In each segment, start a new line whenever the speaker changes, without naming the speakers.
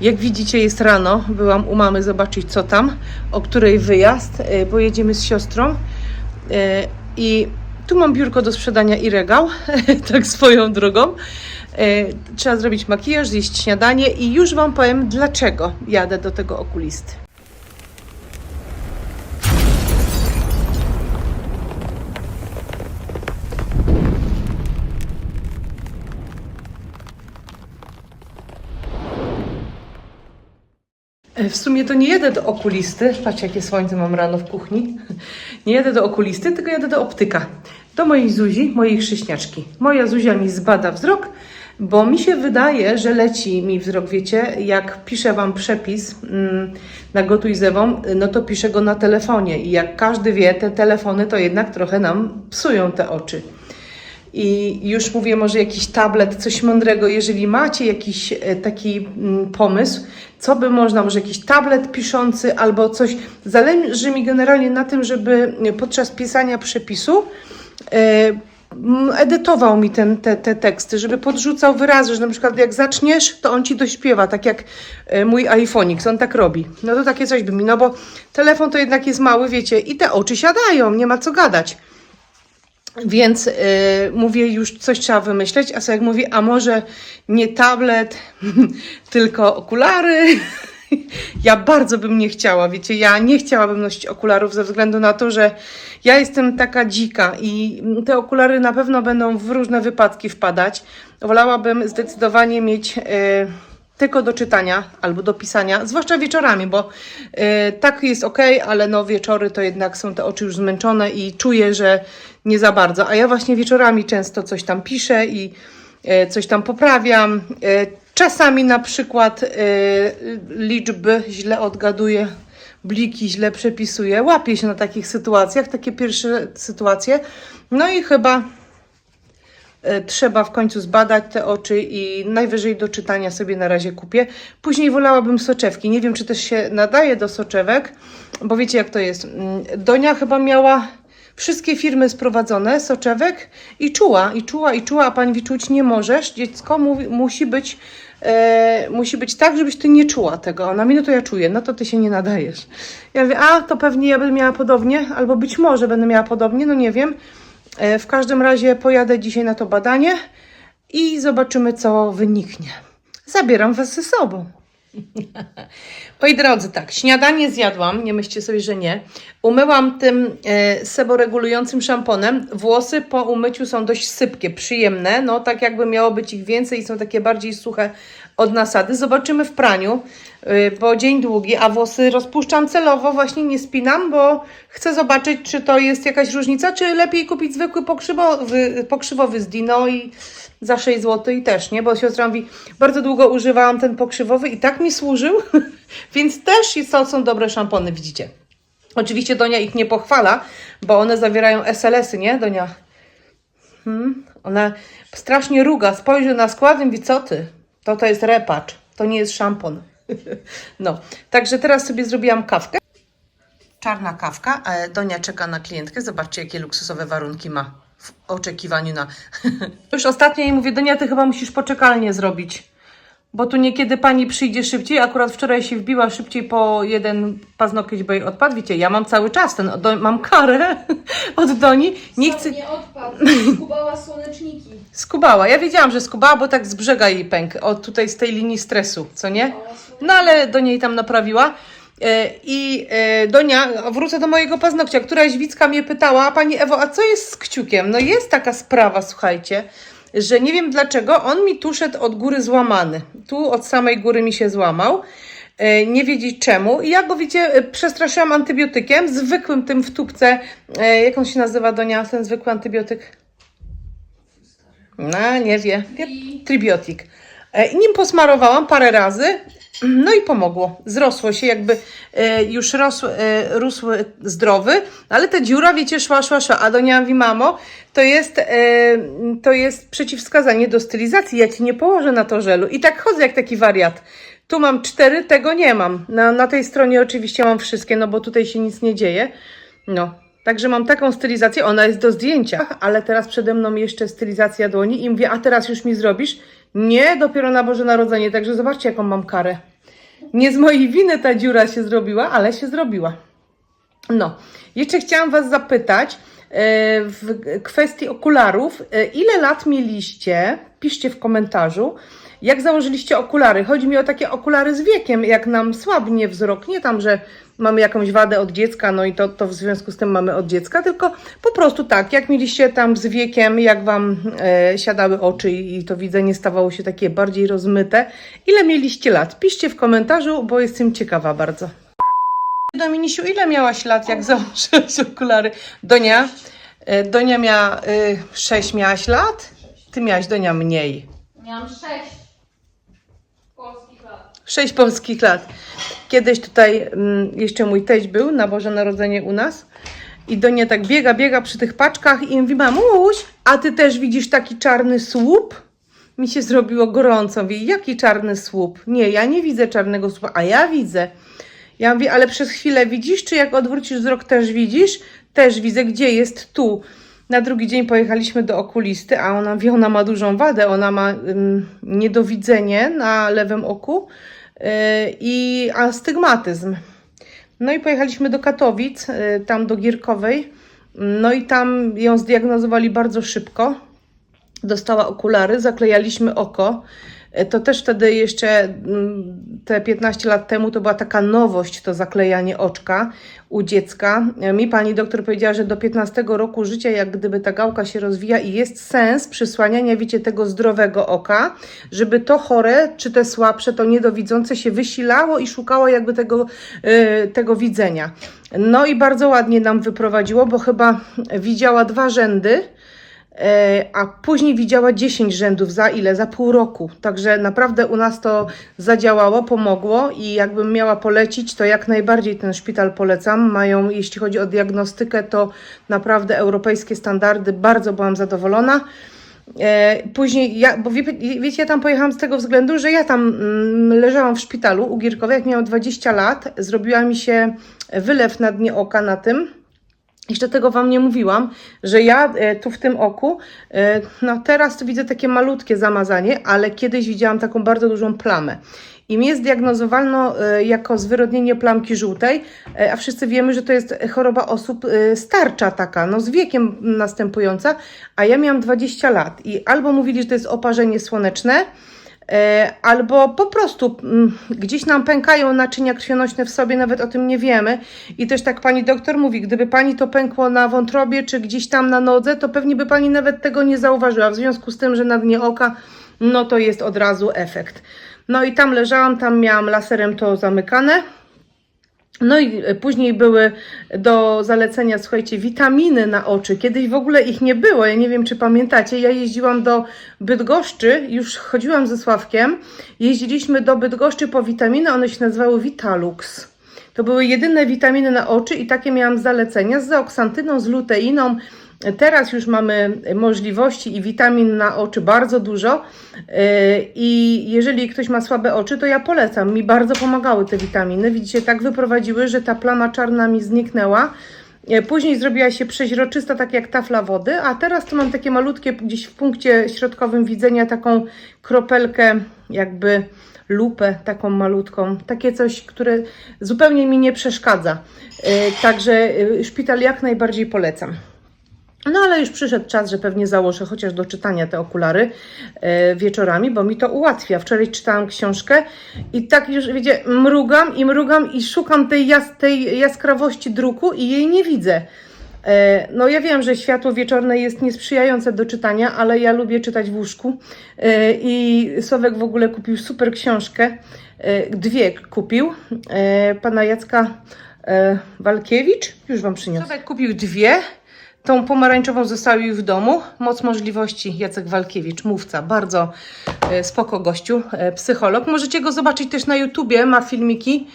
Jak widzicie, jest rano. Byłam u mamy zobaczyć, co tam, o której wyjazd. E, Pojedziemy z siostrą. E, I tu mam biurko do sprzedania i regał, tak swoją drogą. E, Trzeba zrobić makijaż, zjeść śniadanie i już Wam powiem, dlaczego jadę do tego okulisty. W sumie to nie jedę do okulisty. Patrzcie, jakie słońce mam rano w kuchni. Nie jedę do okulisty, tylko jadę do optyka. Do mojej Zuzi, mojej chrześniaczki. Moja Zuzia mi zbada wzrok, bo mi się wydaje, że leci mi wzrok, wiecie, jak piszę Wam przepis mm, na gotuj zewą, no to piszę go na telefonie i jak każdy wie, te telefony to jednak trochę nam psują te oczy. I już mówię, może jakiś tablet, coś mądrego. Jeżeli macie jakiś e, taki mm, pomysł, co by można, może jakiś tablet piszący albo coś. Zależy mi generalnie na tym, żeby podczas pisania przepisu e, edytował mi ten, te, te teksty, żeby podrzucał wyrazy, że na przykład jak zaczniesz, to on ci dośpiewa, tak jak e, mój iPhone'ik, on tak robi. No to takie coś by mi, no bo telefon to jednak jest mały, wiecie, i te oczy siadają, nie ma co gadać. Więc y, mówię, już coś trzeba wymyśleć, a jak mówi, a może nie tablet, tylko okulary. ja bardzo bym nie chciała, wiecie, ja nie chciałabym nosić okularów ze względu na to, że ja jestem taka dzika i te okulary na pewno będą w różne wypadki wpadać. Wolałabym zdecydowanie mieć. Y, tylko do czytania albo do pisania, zwłaszcza wieczorami, bo y, tak jest ok, ale no wieczory to jednak są te oczy już zmęczone i czuję, że nie za bardzo. A ja właśnie wieczorami często coś tam piszę i y, coś tam poprawiam. Y, czasami na przykład y, liczby źle odgaduję, bliki źle przepisuję. Łapię się na takich sytuacjach, takie pierwsze sytuacje. No i chyba trzeba w końcu zbadać te oczy i najwyżej do czytania sobie na razie kupię. Później wolałabym soczewki. Nie wiem, czy też się nadaje do soczewek, bo wiecie jak to jest. Mm, Donia chyba miała wszystkie firmy sprowadzone, soczewek i czuła, i czuła, i czuła, a pani mówi, czuć nie możesz. Dziecko musi być e, musi być tak, żebyś ty nie czuła tego. Ona mi, no to ja czuję, no to ty się nie nadajesz. Ja mówię, a to pewnie ja będę miała podobnie, albo być może będę miała podobnie, no nie wiem. E, W każdym razie pojadę dzisiaj na to badanie i zobaczymy, co wyniknie. Zabieram Was ze sobą. Moi drodzy, tak, śniadanie zjadłam, nie myślcie sobie, że nie. Umyłam tym e, seboregulującym szamponem. Włosy po umyciu są dość sypkie, przyjemne, no tak jakby miało być ich więcej i są takie bardziej suche od nasady. Zobaczymy w praniu, bo dzień długi, a włosy rozpuszczam celowo, właśnie nie spinam, bo chcę zobaczyć, czy to jest jakaś różnica, czy lepiej kupić zwykły pokrzywowy, pokrzywowy z Dino i za 6 zł i też, nie? Bo siostra mówi, bardzo długo używałam ten pokrzywowy i tak mi służył, więc też to są dobre szampony, widzicie. Oczywiście Donia ich nie pochwala, bo one zawierają SLS-y, nie, Donia? Hmm? Ona strasznie ruga, spojrzy na skład i mówi, co ty? To to jest repacz, to nie jest szampon. no, także teraz sobie zrobiłam kawkę. Czarna kawka, Donia czeka na klientkę. Zobaczcie, jakie luksusowe warunki ma w oczekiwaniu na... Już ostatnio jej mówię, Donia, ty chyba musisz poczekalnię zrobić. Bo tu niekiedy pani przyjdzie szybciej. Akurat wczoraj się wbiła szybciej po jeden paznokieć, bo jej odpadł. Wiecie, ja mam cały czas ten, do, mam karę od Doni. Nie chcę...
Nie odpadł, skubała słoneczniki.
Skubała. Ja wiedziałam, że skubała, bo tak z brzega jej pęk. Od tutaj z tej linii stresu, co nie? No ale do niej tam naprawiła. E, I e, Donia, wrócę do mojego paznokcia. Któraś widzka mnie pytała, pani Ewo, a co jest z kciukiem? No jest taka sprawa, słuchajcie, że nie wiem dlaczego, on mi tu szedł od góry złamany. Tu od samej góry mi się złamał. E, Nie wiedzieć czemu. I ja go, wiecie, e, przestraszyłam antybiotykiem, zwykłym tym w tubce. E, Jak on się nazywa, Donia, ten zwykły antybiotyk? No, nie wie. Tribiotik. I Nim posmarowałam parę razy, no i pomogło. Zrosło się, jakby e, już rosł, e, rósł zdrowy, ale ta dziura, wiecie, szła, szła, szła. A Donia mówi, mamo, to jest, e, to jest przeciwwskazanie do stylizacji. Ja ci nie położę na to żelu. I tak chodzę jak taki wariat. Tu mam cztery, tego nie mam. Na, na tej stronie oczywiście mam wszystkie, no bo tutaj się nic nie dzieje. No, Także mam taką stylizację, ona jest do zdjęcia, ale teraz przede mną jeszcze stylizacja dłoni i mówię, a teraz już mi zrobisz? Nie, dopiero na Boże Narodzenie, także zobaczcie jaką mam karę. Nie z mojej winy ta dziura się zrobiła, ale się zrobiła. No, jeszcze chciałam Was zapytać e, w kwestii okularów. E, Ile lat mieliście? Piszcie w komentarzu. Jak założyliście okulary? Chodzi mi o takie okulary z wiekiem, jak nam słabnie wzrok. Nie tam, że mamy jakąś wadę od dziecka, no i to, to w związku z tym mamy od dziecka, tylko po prostu tak, jak mieliście tam z wiekiem, jak Wam e, siadały oczy i, to widzenie stawało się takie bardziej rozmyte. Ile mieliście lat? Piszcie w komentarzu, bo jestem ciekawa bardzo. Dominisiu, ile miałaś lat, jak założyłaś okulary? Donia, e, Donia miała 6 miałaś lat? Ty miałaś, Donia, mniej.
Miałam sześć.
6 polskich lat. Kiedyś tutaj mm, jeszcze mój teść był na Boże Narodzenie u nas i Donia tak biega, biega przy tych paczkach i mówi, mamuś, a ty też widzisz taki czarny słup? Mi się zrobiło gorąco. Mówi, jaki czarny słup? Nie, ja nie widzę czarnego słupa, a ja widzę. Ja mówię, ale przez chwilę widzisz, czy jak odwrócisz wzrok też widzisz? Też widzę, gdzie jest tu. Na drugi dzień pojechaliśmy do okulisty, a ona wie, ona ma dużą wadę, ona ma ym, niedowidzenie na lewym oku yy, i astygmatyzm. No i pojechaliśmy do Katowic, yy, tam do Gierkowej, no i tam ją zdiagnozowali bardzo szybko. Dostała okulary, zaklejaliśmy oko. E, To też wtedy jeszcze mm, te 15 lat temu to była taka nowość, to zaklejanie oczka u dziecka. E, Mi pani doktor powiedziała, że do 15 roku życia, jak gdyby ta gałka się rozwija i jest sens przysłaniania, wiecie, tego zdrowego oka, żeby to chore, czy te słabsze, to niedowidzące się wysilało i szukało jakby tego, e, tego widzenia. No i bardzo ładnie nam wyprowadziło, bo chyba widziała dwa rzędy. E, a później widziała 10 rzędów za ile? Za pół roku. Także naprawdę u nas to zadziałało, pomogło i jakbym miała polecić, to jak najbardziej ten szpital polecam. Mają, jeśli chodzi o diagnostykę, to naprawdę europejskie standardy. Bardzo byłam zadowolona. E, Później, ja, bo wie, wiecie, ja tam pojechałam z tego względu, że ja tam mm, leżałam w szpitalu u Gierkowej, jak miałam 20 lat, zrobiła mi się wylew na dnie oka na tym. Jeszcze tego Wam nie mówiłam, że ja e, tu w tym oku, e, no teraz to widzę takie malutkie zamazanie, ale kiedyś widziałam taką bardzo dużą plamę. I mnie zdiagnozowano e, jako zwyrodnienie plamki żółtej, a wszyscy wiemy, że to jest choroba osób starcza taka, no z wiekiem następująca, a ja miałam 20 lat i albo mówili, że to jest oparzenie słoneczne, albo po prostu mm, gdzieś nam pękają naczynia krwionośne w sobie, nawet o tym nie wiemy. I też tak pani doktor mówi, gdyby pani to pękło na wątrobie czy gdzieś tam na nodze, to pewnie by pani nawet tego nie zauważyła. W związku z tym, że na dnie oka, no to jest od razu efekt. No i tam leżałam, tam miałam laserem to zamykane. No i e, później były do zalecenia, słuchajcie, witaminy na oczy. Kiedyś w ogóle ich nie było. Ja nie wiem, czy pamiętacie. Ja jeździłam do Bydgoszczy, już chodziłam ze Sławkiem. Jeździliśmy do Bydgoszczy po witaminy, one się nazywały Vitalux. To były jedyne witaminy na oczy i takie miałam zalecenia z zaoksantyną, z luteiną. Teraz już mamy możliwości i witamin na oczy bardzo dużo. Yy, I jeżeli ktoś ma słabe oczy, to ja polecam. Mi bardzo pomagały te witaminy. Widzicie, tak wyprowadziły, że ta plama czarna mi zniknęła. Yy, Później zrobiła się przeźroczysta, tak jak tafla wody, a teraz to mam takie malutkie, gdzieś w punkcie środkowym widzenia, taką kropelkę, jakby lupę taką malutką. Takie coś, które zupełnie mi nie przeszkadza. Yy, Także szpital jak najbardziej polecam. No ale już przyszedł czas, że pewnie założę chociaż do czytania te okulary e, wieczorami, bo mi to ułatwia. Wczoraj czytałam książkę i tak już, wiecie, mrugam i mrugam i szukam tej, jas, tej jaskrawości druku i jej nie widzę. E, no ja wiem, że światło wieczorne jest niesprzyjające do czytania, ale ja lubię czytać w łóżku e, i Sławek w ogóle kupił super książkę, dwie kupił, pana Jacka Walkiewicz, już Wam przyniosę. Sławek kupił dwie, Tą pomarańczową zostawił w domu. Moc możliwości Jacek Walkiewicz, mówca, bardzo e, spoko gościu, e, psycholog. Możecie go zobaczyć też na YouTubie, ma filmiki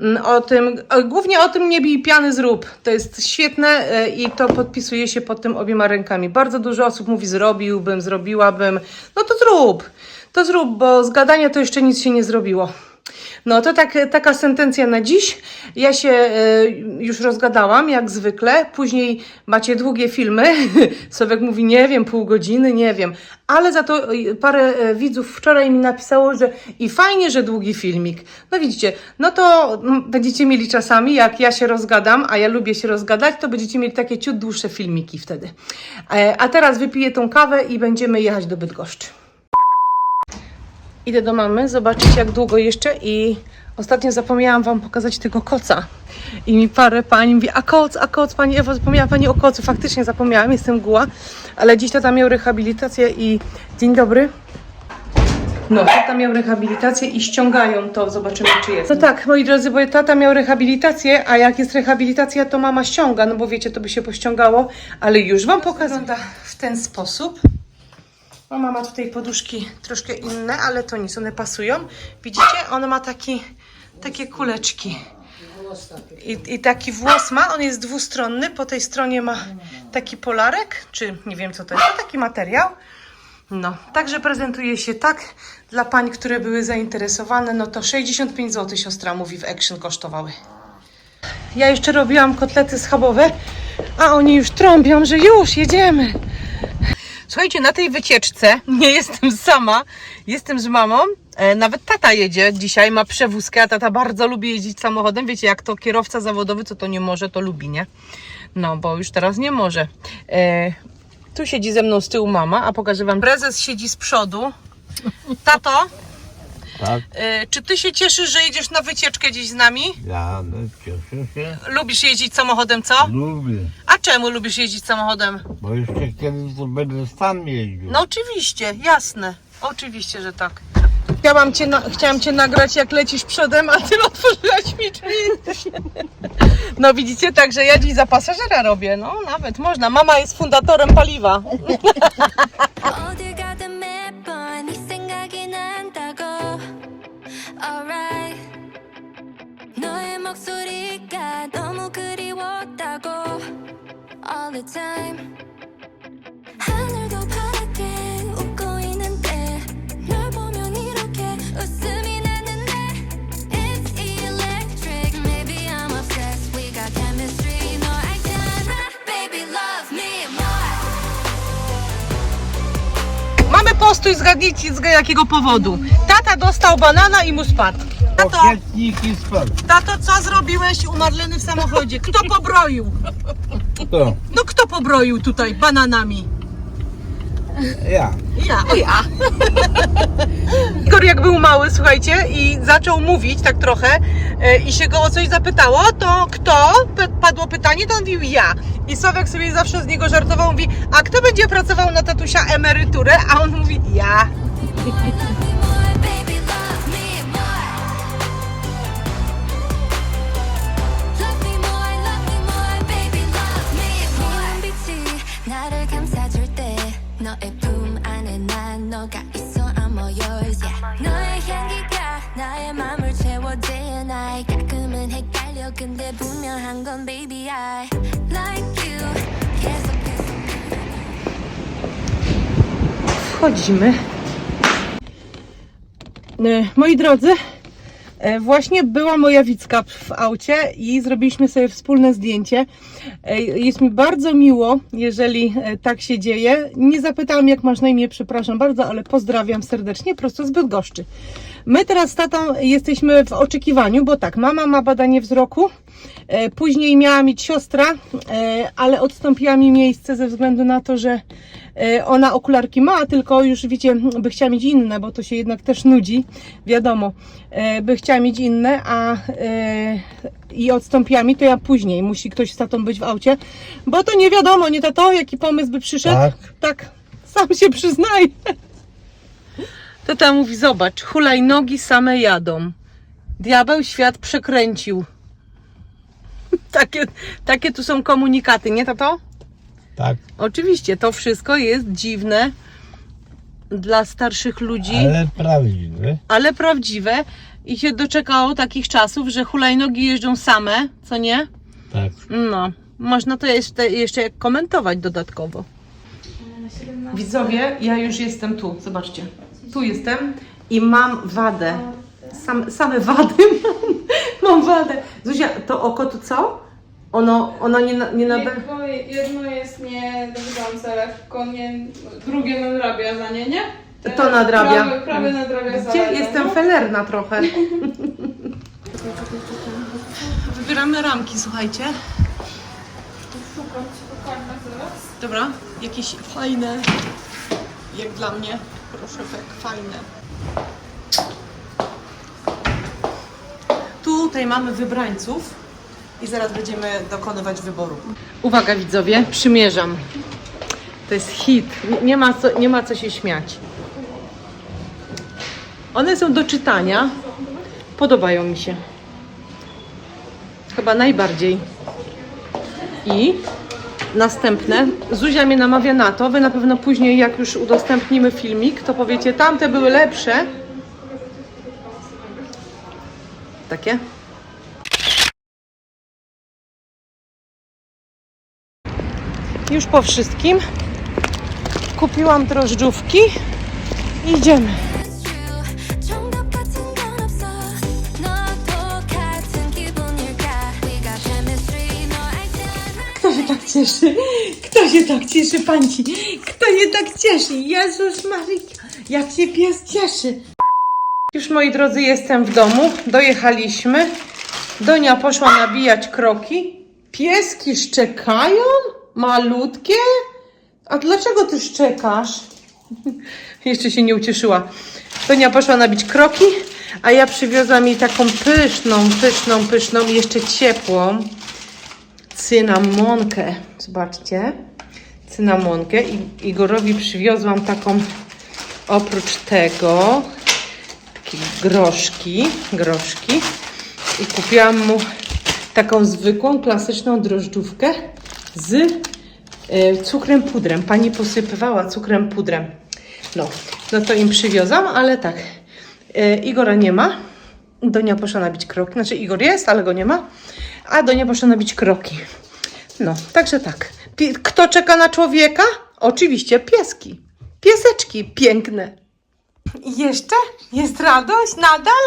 mm, o tym, głównie o tym nie bij piany zrób. To jest świetne e, i to podpisuje się pod tym obiema rękami. Bardzo dużo osób mówi zrobiłbym, zrobiłabym. No to zrób, to zrób, bo z gadania to jeszcze nic się nie zrobiło. No to tak, taka sentencja na dziś. Ja się e, już rozgadałam, jak zwykle. Później macie długie filmy. Słowek mówi, nie wiem, pół godziny, nie wiem. Ale za to e, parę e, widzów wczoraj mi napisało, że i fajnie, że długi filmik. No widzicie, no to mm, będziecie mieli czasami, jak ja się rozgadam, a ja lubię się rozgadać, to będziecie mieli takie ciut dłuższe filmiki wtedy. A teraz wypiję tą kawę i będziemy jechać do Bydgoszczy. Idę do mamy, zobaczyć jak długo jeszcze i ostatnio zapomniałam Wam pokazać tego koca. I mi parę pani mówi, a koc, a koc, Pani Ewo, zapomniała Pani o kocu. Faktycznie zapomniałam, jestem guła, ale dziś tata miał rehabilitację i dzień dobry. No, tata miał rehabilitację i ściągają to, zobaczymy czy jest. No tak, moi drodzy, bo tata miał rehabilitację, a jak jest rehabilitacja, to mama ściąga, no bo wiecie, to by się pościągało, ale już Wam pokażę. Wygląda w ten sposób. Mama ma tutaj poduszki troszkę inne, ale to nic, one pasują. Widzicie? Ona ma taki, takie kuleczki. I, I taki włos ma, on jest dwustronny. Po tej stronie ma taki polarek, czy nie wiem co to jest, no taki materiał. No, także prezentuje się tak dla pań, które były zainteresowane. No to 65 zł siostra mówi w Action kosztowały. Ja jeszcze robiłam kotlety schabowe, a oni już trąbią, że już jedziemy. Słuchajcie, na tej wycieczce nie jestem sama, jestem z mamą. E, nawet tata jedzie dzisiaj, ma przewózkę, a tata bardzo lubi jeździć samochodem. Wiecie, jak to kierowca zawodowy, co to nie może, to lubi, nie? No, bo już teraz nie może. E, tu siedzi ze mną z tyłu mama, a pokażę wam. Prezes siedzi z przodu. Tato,
Tak,
e, czy ty się cieszysz, że jedziesz na wycieczkę dziś z nami?
ja no, cieszę się.
Lubisz jeździć samochodem, co?
Lubię,
A czemu lubisz jeździć samochodem?
bo jeszcze kiedyś to będę sam jeździł.
No oczywiście, jasne. Oczywiście, że tak. Chciałam cię, na, chciałam cię nagrać, jak lecisz przodem, a ty otworzyłaś mi drzwi. No widzicie, także ja dziś za pasażera robię. No nawet można. Mama jest fundatorem paliwa.
목소리가 너무 그리웠다고 All the time 하늘도 파랗게 웃고 있는데 널 보면 이렇게 웃음이 나는데 It's electric Maybe I'm obsessed We got chemistry 너 알잖아 Baby love me more
Mamy postój, zgadnijcie z jakiego powodu. Tata dostał banana i mu spadł. Tato,
Pokietnik i spadł.
tato, co zrobiłeś u Marleny w samochodzie? Kto pobroił?
To,
No kto pobroił tutaj bananami?
ja.
Ja. Ja. Igor jak był mały, słuchajcie, i zaczął mówić tak trochę e, i się go o coś zapytało, to kto? P- padło pytanie, to on mówił ja. I Sławek sobie zawsze z niego żartował, mówi, a kto będzie pracował na tatusia emeryturę? A on mówi, ja. Wchodzimy. E, Moi drodzy, e, właśnie była moja Wicka w aucie i zrobiliśmy sobie wspólne zdjęcie. E, Jest mi bardzo miło, jeżeli tak się dzieje. Nie zapytałam, jak masz na imię, przepraszam bardzo, ale pozdrawiam serdecznie, prosto z Bydgoszczy. My teraz z tatą jesteśmy w oczekiwaniu, bo tak, mama ma badanie wzroku, później miała mieć siostra, e, ale odstąpiła mi miejsce ze względu na to, że e, ona okularki ma, tylko już wiecie, by chciała mieć inne, bo to się jednak też nudzi, wiadomo, e, by chciała mieć inne, a e, i odstąpiła mi, to ja później, musi ktoś z tatą być w aucie, bo to nie wiadomo, nie tato, jaki pomysł by przyszedł,
Tak.
tak sam się przyznaje. Tata mówi, zobacz, hulajnogi same jadą. Diabeł świat przekręcił. Takie, takie tu są komunikaty, nie tato?
Tak,
Oczywiście, to wszystko jest dziwne dla starszych ludzi, ale...
ale prawdziwy.
prawdziwe i się doczekało takich czasów, że hulajnogi jeżdżą same, co nie?
Tak.
No, można to jeszcze, jeszcze komentować dodatkowo. Widzowie, ja już jestem tu, zobaczcie. Tu jestem i mam wadę. Sam, same wady mam. Mam wadę. Zuzia, to oko to co? Ono, ono nie, na- nie nabe...
Jedno, jedno jest nie drżące lekko, nie, drugie nadrabia za nie, nie?
To nadrabia.
Prawie, prawie nadrabia za
Gdzie
lewe,
jestem
no.
felerna trochę. Wybieramy ramki, słuchajcie.
Szukam ci zaraz.
Dobra, jakieś fajne, jak dla mnie, proszę, tak fajne. Tutaj mamy wybrańców i zaraz będziemy dokonywać wyboru. Uwaga widzowie, przymierzam. To jest hit, nie, ma co, nie ma co się śmiać. One są do czytania, podobają mi się. Chyba najbardziej. I Następne. Zuzia mnie namawia na to. Wy na pewno później, jak już udostępnimy filmik, to powiecie, tamte były lepsze. Takie? już po wszystkim. Kupiłam drożdżówki
i idziemy.
Kto się tak cieszy? Kto się tak cieszy, panci? Kto się tak cieszy? Jezus Maryja, jak się pies cieszy. Już moi drodzy, jestem w domu. Dojechaliśmy. Donia poszła nabijać kroki. Pieski szczekają? Malutkie? A dlaczego ty szczekasz? Jeszcze się nie ucieszyła. Donia poszła nabić kroki, a ja przywiozłam jej taką pyszną, pyszną, pyszną, i jeszcze ciepłą cynamonkę. Zobaczcie. Cynamonkę. I Igorowi przywiozłam taką oprócz tego takie groszki, groszki i kupiłam mu taką zwykłą, klasyczną drożdżówkę z e, cukrem pudrem. Pani posypywała cukrem pudrem. No, no to im przywiozłam, ale tak. E, Igora nie ma. Donia poszła nabić kroki. Znaczy Igor jest, ale go nie ma. A Donia poszła nabić kroki. No, także tak. Kto czeka na człowieka? Oczywiście pieski. Pieseczki piękne. I jeszcze? Jest radość nadal?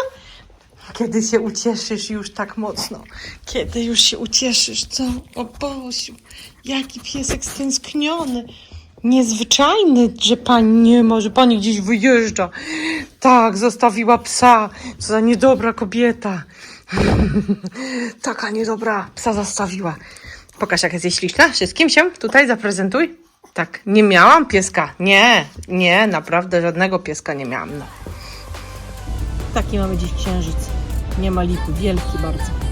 Kiedy się ucieszysz już tak mocno? Kiedy już się ucieszysz, co? O jaki piesek stęskniony. Niezwyczajny, że pani nie ma, że pani gdzieś wyjeżdża. Tak, zostawiła psa. Co za niedobra kobieta. Taka niedobra psa zostawiła. Pokaż, jak jest śliczna. Wszystkim się tutaj zaprezentuj. Tak, nie miałam pieska. Nie, nie, naprawdę żadnego pieska nie miałam. No. Taki mamy dziś księżyc. Nie ma lipy, wielki bardzo.